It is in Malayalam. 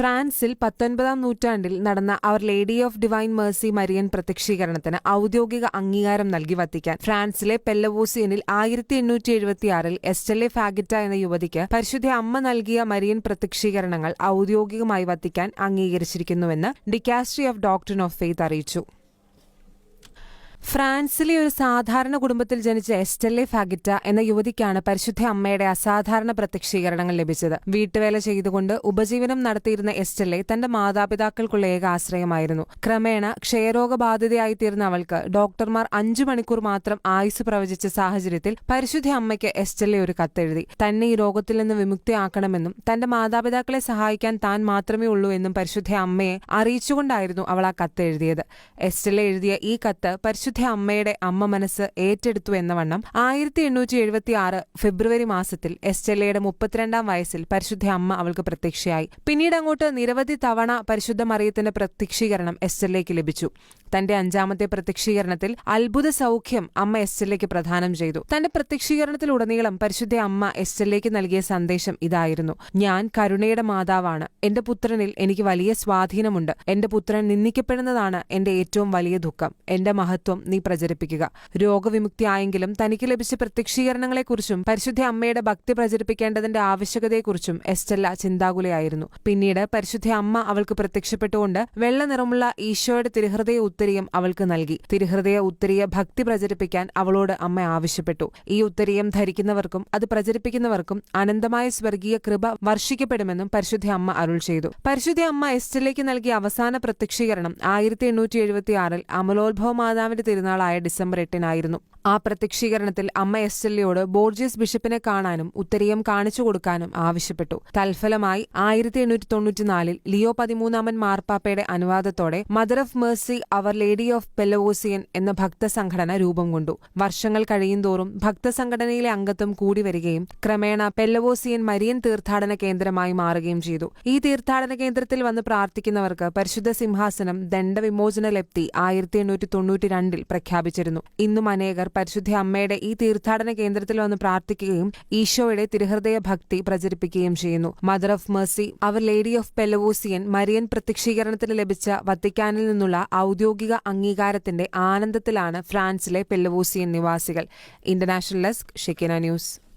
ഫ്രാൻസിൽ പത്തൊൻപതാം നൂറ്റാണ്ടിൽ നടന്ന Our Lady of Divine Mercy Marian പ്രത്യക്ഷീകരണത്തിന് ഔദ്യോഗിക അംഗീകാരം നൽകി വത്തിക്കാൻ ഫ്രാൻസിലെ പെല്ലവോസിയനിൽ ആയിരത്തി എണ്ണൂറ്റി എഴുപത്തിയാറിൽ എസ്റ്റലെ ഫാഗിറ്റ എന്ന യുവതിക്ക് പരിശുദ്ധ അമ്മ നൽകിയ മരിയൻ പ്രത്യക്ഷീകരണങ്ങൾ ഔദ്യോഗികമായി Vatican അംഗീകരിച്ചിരിക്കുന്നുവെന്ന് Dicastery of doctor of Faith അറിയിച്ചു. ഫ്രാൻസിലെ ഒരു സാധാരണ കുടുംബത്തിൽ ജനിച്ച എസ്റ്റെല്ലെ ഫാഗിറ്റ എന്ന യുവതിക്കാണ് പരിശുദ്ധ അമ്മയുടെ അസാധാരണ പ്രത്യക്ഷീകരണങ്ങൾ ലഭിച്ചത്. വീട്ടുവേല ചെയ്തുകൊണ്ട് ഉപജീവനം നടത്തിയിരുന്ന എസ്റ്റെല്ലെ തന്റെ മാതാപിതാക്കൾക്കുള്ള ഏക ആശ്രയമായിരുന്നു. ക്രമേണ ക്ഷയരോഗബാധിതയായി തീർന്ന അവൾക്ക് ഡോക്ടർമാർ അഞ്ചു മണിക്കൂർ മാത്രം ആയുസ് പ്രവചിച്ച സാഹചര്യത്തിൽ പരിശുദ്ധ അമ്മയ്ക്ക് എസ്റ്റെല്ലെ ഒരു കത്തെഴുതി. തന്നെ ഈ രോഗത്തിൽ നിന്ന് വിമുക്തിയാക്കണമെന്നും തന്റെ മാതാപിതാക്കളെ സഹായിക്കാൻ താൻ മാത്രമേ ഉള്ളൂ എന്നും പരിശുദ്ധ അമ്മയെ അറിയിച്ചുകൊണ്ടായിരുന്നു അവൾ ആ കത്ത് എഴുതിയത് എസ്റ്റെല്ലെ എഴുതിയ ഈ കത്ത് പരിശുദ്ധ അമ്മയുടെ അമ്മ മനസ്സ് ഏറ്റെടുത്തു എന്ന വണ്ണം ആയിരത്തി എണ്ണൂറ്റി എഴുപത്തി ആറ് ഫെബ്രുവരി മാസത്തിൽ എസ്റ്റെല്ലയുടെ മുപ്പത്തിരണ്ടാം വയസ്സിൽ പരിശുദ്ധ അമ്മ അവൾക്ക് പ്രത്യക്ഷയായി. പിന്നീട് അങ്ങോട്ട് നിരവധി തവണ പരിശുദ്ധ മറിയത്തിന്റെ പ്രത്യക്ഷീകരണം എസ്റ്റെല്ലയ്ക്ക് ലഭിച്ചു. തന്റെ അഞ്ചാമത്തെ പ്രത്യക്ഷീകരണത്തിൽ അത്ഭുത സൗഖ്യം അമ്മ എസ്റ്റെല്ലയ്ക്ക് പ്രദാനം ചെയ്തു. തന്റെ പ്രത്യക്ഷീകരണത്തിലുടനീളം പരിശുദ്ധ അമ്മ എസ്റ്റെല്ലയ്ക്ക് നൽകിയ സന്ദേശം ഇതായിരുന്നു. ഞാൻ കരുണയുടെ മാതാവാണ്. എന്റെ പുത്രനിൽ എനിക്ക് വലിയ സ്വാധീനമുണ്ട്. എന്റെ പുത്രൻ നിന്ദിക്കപ്പെടുന്നതാണ് എന്റെ ഏറ്റവും വലിയ ദുഃഖം. എന്റെ മഹത്വം നീ പ്രചരിപ്പിക്കുക. രോഗവിമുക്തിയായെങ്കിലും തനിക്ക് ലഭിച്ച പ്രത്യക്ഷീകരണങ്ങളെക്കുറിച്ചും പരിശുദ്ധ അമ്മയുടെ ഭക്തി പ്രചരിപ്പിക്കേണ്ടതിന്റെ ആവശ്യകതയെക്കുറിച്ചും എസ്റ്റെല്ല ചിന്താകുലയായിരുന്നു. പിന്നീട് പരിശുദ്ധ അമ്മ അവൾക്ക് പ്രത്യക്ഷപ്പെട്ടുകൊണ്ട് വെള്ള നിറമുള്ള ഈശോയുടെ തിരുഹൃദയ ഉത്തരീയം അവൾക്ക് നൽകി. തിരുഹൃദയ ഉത്തരീയ ഭക്തി പ്രചരിപ്പിക്കാൻ അവളോട് അമ്മ ആവശ്യപ്പെട്ടു. ഈ ഉത്തരീയം ധരിക്കുന്നവർക്കും അത് പ്രചരിപ്പിക്കുന്നവർക്കും അനന്തമായ സ്വർഗീയ കൃപ വർഷിക്കപ്പെടുമെന്നും പരിശുദ്ധ അമ്മ അരുൾ ചെയ്തു. പരിശുദ്ധ അമ്മ എസ്റ്റെല്ലയ്ക്ക് നൽകിയ അവസാന പ്രത്യക്ഷീകരണം ആയിരത്തി എണ്ണൂറ്റി എഴുപത്തിയാറിൽ അമലോത്ഭവ മാതാവിന്റെ തിരുനാളായ ഡിസംബർ എട്ടിനായിരുന്നു ആ പ്രത്യക്ഷീകരണത്തിൽ അമ്മ എസ് എൽ എയോട് ബോർജിയസ് ബിഷപ്പിനെ കാണാനും ഉത്തരീയം കാണിച്ചു കൊടുക്കാനും ആവശ്യപ്പെട്ടു. തൽഫലമായി ആയിരത്തി എണ്ണൂറ്റി തൊണ്ണൂറ്റിനാലിൽ ലിയോ പതിമൂന്നാമൻ മാർപ്പാപ്പയുടെ അനുവാദത്തോടെ Mother of Mercy Our Lady of Pellevoisin എന്ന ഭക്തസംഘടന രൂപം കൊണ്ടു. വർഷങ്ങൾ കഴിയുന്തോറും ഭക്തസംഘടനയിലെ അംഗത്വം കൂടി വരികയും ക്രമേണ പെല്ലവോസിയൻ മരിയൻ തീർത്ഥാടന കേന്ദ്രമായി മാറുകയും ചെയ്തു. ഈ തീർത്ഥാടന കേന്ദ്രത്തിൽ വന്ന് പ്രാർത്ഥിക്കുന്നവർക്ക് പരിശുദ്ധ സിംഹാസനം ദണ്ഡവിമോചന ലപ്തി ആയിരത്തി എണ്ണൂറ്റി തൊണ്ണൂറ്റി രണ്ടിൽ പ്രഖ്യാപിച്ചിരുന്നു. ഇന്നും അനേകർ പരിശുദ്ധ അമ്മയുടെ ഈ തീർത്ഥാടന കേന്ദ്രത്തിൽ വന്ന് പ്രാർത്ഥിക്കുകയും ഈശോയുടെ തിരുഹൃദയ ഭക്തി പ്രചരിപ്പിക്കുകയും ചെയ്യുന്നു. Mother of Mercy Our Lady of Pellevoisin Marian പ്രത്യക്ഷീകരണത്തിന് ലഭിച്ച വത്തിക്കാനിൽ നിന്നുള്ള ഔദ്യോഗിക അംഗീകാരത്തിന്റെ ആനന്ദത്തിലാണ് ഫ്രാൻസിലെ പെല്ലവോസിയൻ നിവാസികൾ. International desk Shekinah news.